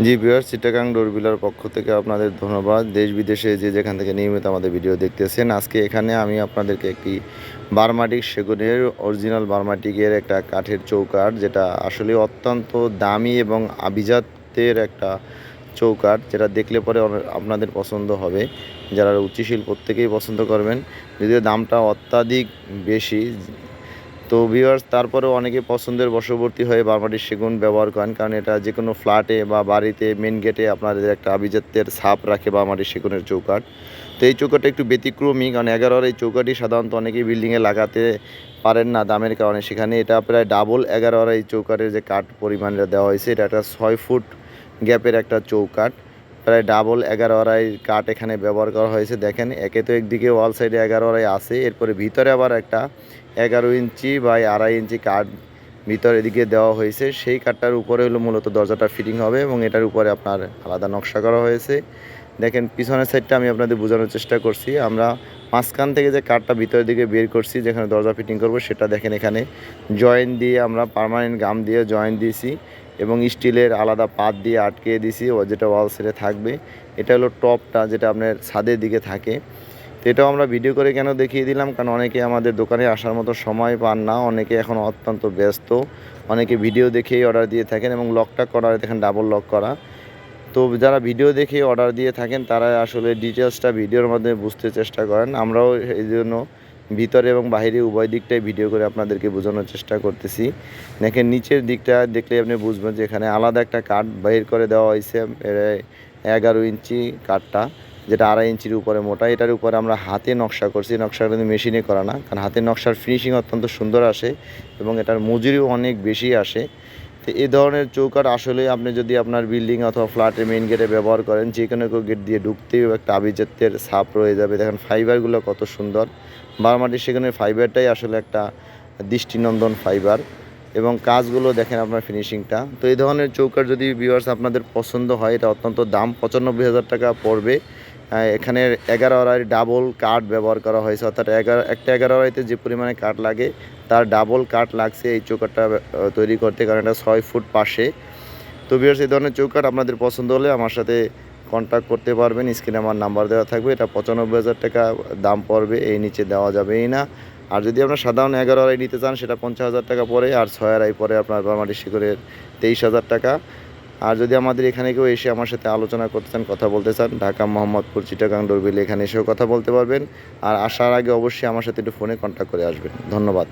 জি বিহার চিটাগাং ডোরবিলার পক্ষ থেকে আপনাদের ধন্যবাদ। দেশ বিদেশে যে যেখান থেকে নিয়মিত আমাদের ভিডিও দেখতেছেন, আজকে এখানে আমি আপনাদেরকে একটি বার্মাটিক সেগুনের, অরিজিনাল বার্মাটিকের একটা কাঠের চৌকাঠ, যেটা আসলে অত্যন্ত দামি এবং আভিজাত্যের একটা চৌকাঠ, যেটা দেখলে পরে আপনাদের পছন্দ হবে। যারা রুচিশীল প্রত্যেকেই পছন্দ করবেন। যদিও দামটা অত্যাধিক বেশি তো ভিউয়ার্স তারপরেও অনেকে পছন্দের বশবর্তী হয়ে বারমাটির সেগুন ব্যবহার করেন, কারণ এটা যে কোনো ফ্ল্যাটে বা বাড়িতে মেন গেটে আপনাদের একটা আভিজাত্যের ছাপ রাখে বারমাটির সেগুনের চৌকাঠ। তো এই চৌকাঠটা একটু ব্যতিক্রমী, কারণ এগারোর এই চৌকাঠই সাধারণত অনেকেই বিল্ডিংয়ে লাগাতে পারেন না দামের কারণে। সেখানে এটা প্রায় ডাবল এগারোর এই চৌকাঠের যে কাঠ পরিমাণটা দেওয়া হয়েছে, এটা একটা ছয় ফুট গ্যাপের একটা চৌকাঠ। প্রায় ডাবল এগারো আড়াই কাঠ এখানে ব্যবহার করা হয়েছে। দেখেন, একে তো একদিকে ওয়াল সাইডে এগারো আড়াই আছে, এরপরে ভিতরে আবার একটা এগারো ইঞ্চি বা আড়াই ইঞ্চি কাঠ ভিতর এদিকে দেওয়া হয়েছে। সেই কাঠটার উপরে হলো মূলত দরজাটা ফিটিং হবে এবং এটার উপরে আপনার আলাদা নকশা করা হয়েছে। দেখেন, পিছনের সাইডটা আমি আপনাদের বোঝানোর চেষ্টা করছি। আমরা মাঝখান থেকে যে কাঠটা ভিতরের দিকে বের করছি, যেখানে দরজা ফিটিং করব, সেটা দেখেন এখানে। জয়েন্ট দিয়ে আমরা পার্মানেন্ট গাম দিয়ে জয়েন দিয়েছি। এবং স্টিলের আলাদা পাত দিয়ে আটকে দিছি, ও যেটা ওয়াল সেটে থাকবে। এটা হলো টপটা যেটা আপনার ছাদের দিকে থাকে। তো এটাও আমরা ভিডিও করে কেন দেখিয়ে দিলাম? কারণ অনেকে আমাদের দোকানে আসার মতো সময় পান না। অনেকে এখন অত্যন্ত ব্যস্ত। অনেকে ভিডিও দেখেই অর্ডার দিয়ে থাকেন এবং লকটা করা, দেখেন ডাবল লক করা। তো যারা ভিডিও দেখে অর্ডার দিয়ে থাকেন তারা আসলে ডিটেলসটা ভিডিওর মাধ্যমে বুঝতে চেষ্টা করেন। আমরাও এই জন্য ভিতরে এবং বাইরে উভয় দিকটাই ভিডিও করে আপনাদেরকে বোঝানোর চেষ্টা করতেছি। দেখেন, নিচের দিকটা দেখলে আপনি বুঝবেন যে এখানে আলাদা একটা কাঠ বাইর করে দেওয়া হয়েছে এগারো ইঞ্চি কাঠটা, যেটা আড়াই ইঞ্চির উপরে মোটা। এটার উপরে আমরা হাতে নকশা করছি। নকশাটা কিন্তু মেশিনে করা না, কারণ হাতের নকশার ফিনিশিং অত্যন্ত সুন্দর আসে এবং এটার মজুরিও অনেক বেশি আসে। তো এই ধরনের চৌকাঠ আসলে আপনি যদি আপনার বিল্ডিং অথবা ফ্ল্যাটের মেইন গেটে ব্যবহার করেন যে কোনো কেউ গেট দিয়ে ঢুকতেই একটা আভিজাত্যের ছাপ রয়ে যাবে। দেখেন ফাইবারগুলো কত সুন্দর। বারমাটির সেখানে ফাইবারটাই আসলে একটা দৃষ্টিনন্দন ফাইবার এবং কাজগুলো দেখেন আপনার ফিনিশিংটা তো এই ধরনের চৌকাঠ যদি ভিউয়ার্স আপনাদের পছন্দ হয়, এটা অত্যন্ত দাম, পঁচানব্বই হাজার টাকা পড়বে। এখানে এগারো আড়াই ডাবল কাঠ ব্যবহার করা হয়েছে। অর্থাৎ এগারো, একটা এগারো আড়াইতে যে পরিমাণে কাঠ লাগে, তার ডাবল কাঠ লাগছে এই চৌকাঠটা তৈরি করতে, কারণ এটা ছয় ফুট পাশে। তো ভিউয়ার্স এই ধরনের চৌকাঠ আপনাদের পছন্দ হলে আমার সাথে কন্ট্যাক্ট করতে পারবেন। স্ক্রিনে আমার নাম্বার দেওয়া থাকবে। এটা পঁচানব্বই হাজার টাকা দাম পড়বে, এই নিচে দেওয়া যাবেই না। আর যদি আপনার সাধারণ এগারো আড়াই নিতে চান, সেটা পঞ্চাশ হাজার টাকা পড়ে আর ছয় আড়াই পরে আপনার বারমাটি শিকড়ের তেইশ হাজার টাকা। আর যদি আমাদের এখানে কেউ এসে আমার সাথে আলোচনা করতে চান, কথা বলতে চান, ঢাকা, মোহাম্মদপুর, চিটাগাং ডোরবিল এখানে এসেও কথা বলতে পারবেন। আর আসার আগে অবশ্যই আমার সাথে একটু ফোনে কন্ট্যাক্ট করে আসবেন। ধন্যবাদ।